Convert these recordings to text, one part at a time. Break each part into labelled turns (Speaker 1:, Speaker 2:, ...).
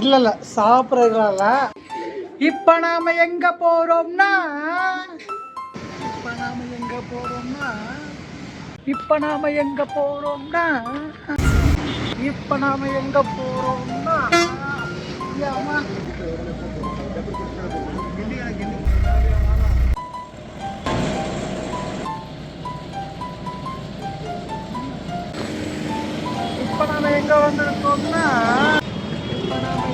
Speaker 1: இல்ல இல்ல சாப்பிட்றதுல இப்ப நாம எங்க போறோம்னா? இப்ப நாம எங்க போறோம்னா? இப்ப நாம எங்க போறோம்னா? இப்ப நாம எங்க ஏம்மா? இப்ப நாம எங்க வந்திருக்கோம்னா? இப்ப நாம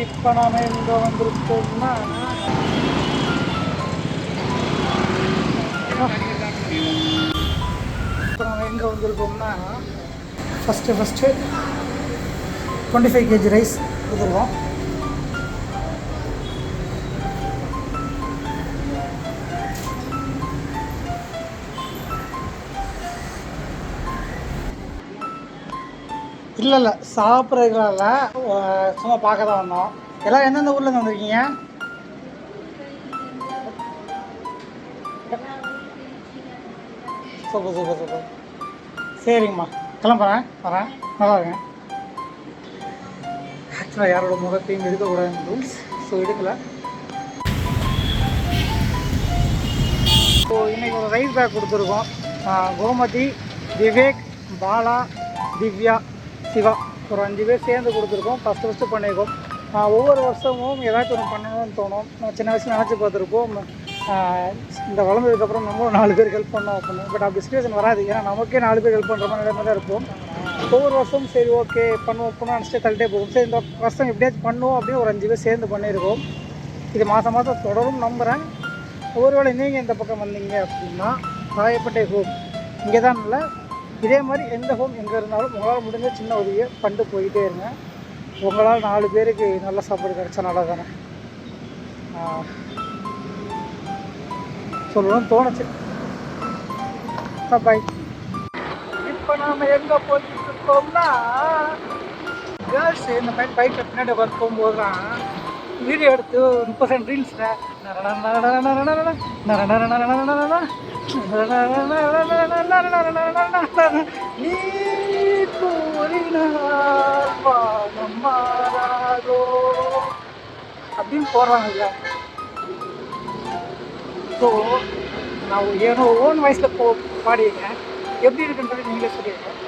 Speaker 1: இப்போ நாம் எங்கே வந்திருக்கோம்னா இப்போ நம்ம எங்கே வந்திருக்கோம்னா first first twenty five KG rice கொடுத்துருவோம் இல்லை இல்லை சாப்பிட்றதுலாம் இல்லை சும்மா பார்க்க தான் வந்தோம். எல்லாம் எந்தெந்த ஊர்லேருந்து வந்திருக்கீங்க? Super super super. சரிங்கம்மா. கிளம்புறேன் வரேன். நல்லா இருக்கேன். ஆக்சுவலாக யாரோட முகத்தையும் எடுக்கக்கூடாது ரூல்ஸ் ஸோ எடுக்கல. ஸோ இன்றைக்கி ஒரு ரைஸ் பேக் கொடுத்துருக்கோம். கோமதி விவேக் பாலா திவ்யா. சிவா. ஒரு அஞ்சு பேர் சேர்ந்து கொடுத்துருக்கோம். ஃபஸ்ட்டு ஃபஸ்ட்டு பண்ணியிருக்கோம் ஒவ்வொரு வருஷமும் ஏதாச்சும் ஒன்று பண்ணணும்னு தோணும். நான் சின்ன வயசில் நினச்சி பார்த்துருப்போம். இந்த வளர்ந்ததுக்கப்புறம் நம்மளும் நாலு பேர் ஹெல்ப் பண்ணோம் அப்படின்னு. பட் அப்படி சுச்சுவேஷன் வராது. ஏன்னா நமக்கே நாலு பேர் ஹெல்ப் பண்ணுற மாதிரி நிலைமை தான் இருப்போம். ஒவ்வொரு வருஷமும் சரி ஓகே பண்ணுவோம். பண்ணுவோம் நினச்சிட்டு தள்ளிட்டே போகும். சரி இந்த வருஷம் எப்படியாச்சும் பண்ணுவோம் அப்படின்னு ஒரு அஞ்சு பேர் சேர்ந்து பண்ணியிருக்கோம் இது மாதம் மாதம் தொடரும் நம்புகிறேன் ஒருவேளை நீங்கள் இந்த பக்கம் வந்தீங்க அப்படின்னா ராயப்பேட்டை ஹோம் இங்கே தான் இல்லை இதே மாதிரி எந்த ஹோம் எங்கே இருந்தாலும் உங்களால் முடிஞ்ச சின்ன உதவியை பண்ணிட்டு போயிட்டே இருங்க. உங்களால் நாலு பேருக்கு நல்ல சாப்பாடு கிடச்சா நல்லா தானே சொல்லணும்னு தோணுச்சு. பாய் இப்போ நாம் எங்கே போயிட்டு இருக்கோம்னா கேர்ள்ஸ் இந்த மாதிரி பைக்கில் பின்னாடி உட்காந்து போகும்போது தான் வீடியோ எடுத்து முப்பது செகண்ட் ரீல்ஸில் நீ அப்படின்னு போடுறாங்க இல்லையா ஸோ நான் ஏனோ ஓன் வாய்ஸில் போ பாடியிருக்கேன் எப்படி இருக்குன்றது நீங்களே சொல்லியிருக்கேன்